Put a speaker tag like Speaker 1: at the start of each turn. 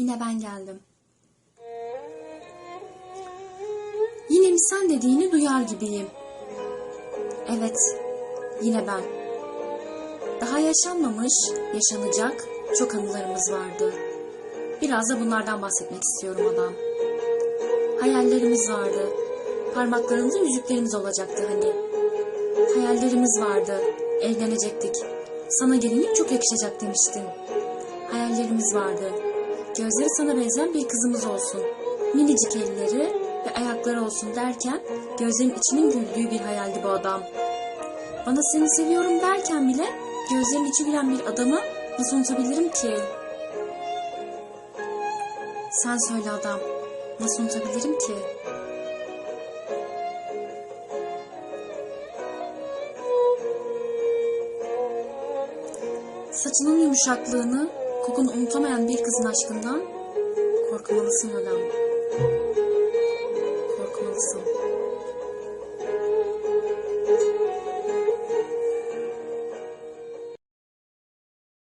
Speaker 1: Yine ben geldim. Yine mi sen dediğini duyar gibiyim. Evet, yine ben. Daha yaşanmamış, yaşanacak çok anılarımız vardı. Biraz da bunlardan bahsetmek istiyorum adam. Hayallerimiz vardı. Parmaklarımızda yüzüklerimiz olacaktı hani. Hayallerimiz vardı. Evlenecektik. Sana gelinlik çok yakışacak demiştin. Hayallerimiz vardı. Gözleri sana benzeyen bir kızımız olsun. Minicik elleri ve ayakları olsun derken gözlerin içinin güldüğü bir hayaldi bu adam. Bana seni seviyorum derken bile gözlerin içi gülen bir adamı nasıl unutabilirim ki? Sen söyle adam. Nasıl unutabilirim ki? Saçının yumuşaklığını, kokunu unutamayan bir kızın aşkından korkmalısın. Korkmalısın.